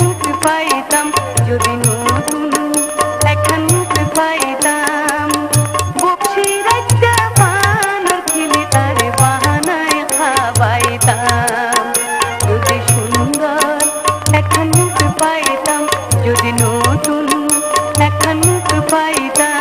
মুক্তি পাইতাম, যদি নতুন এখন মুক্তি পাইতাম। বক্সির একটা বানর খেলে তার বাহানায় খাবাইতাম। যদি সুন্দর এখন মুক্তি পাইতাম, যদি নতুন পাইতাম।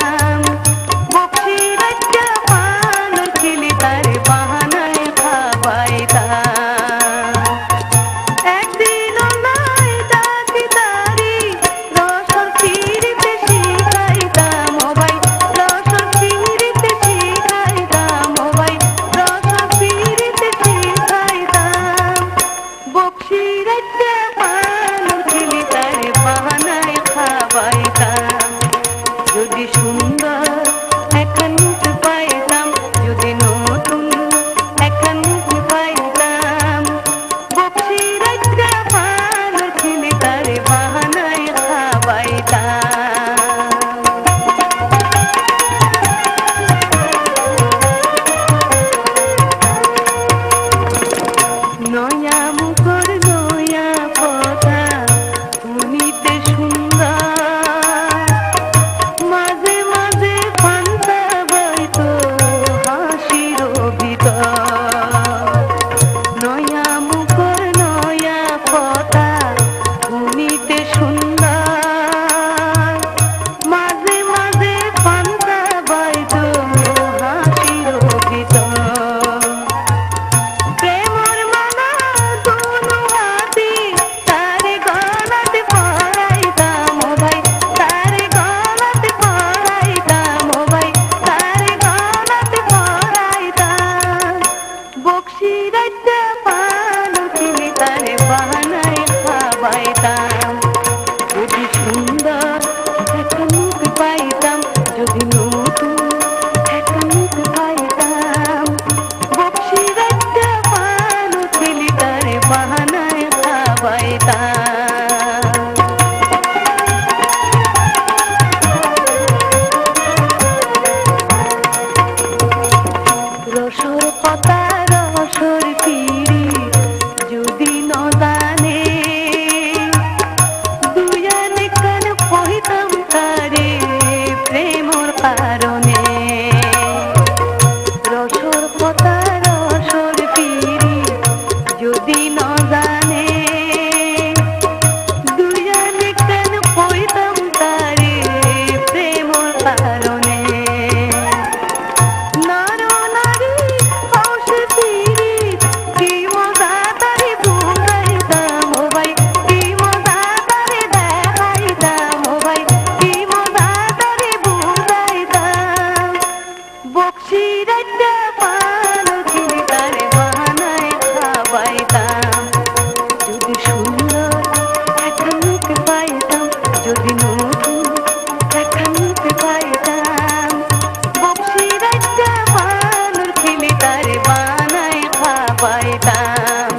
পাইতাম।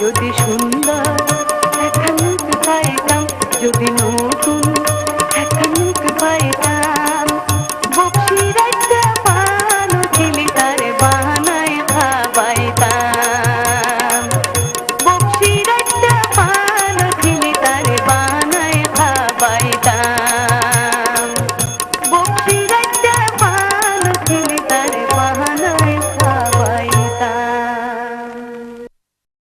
যদি শূন্য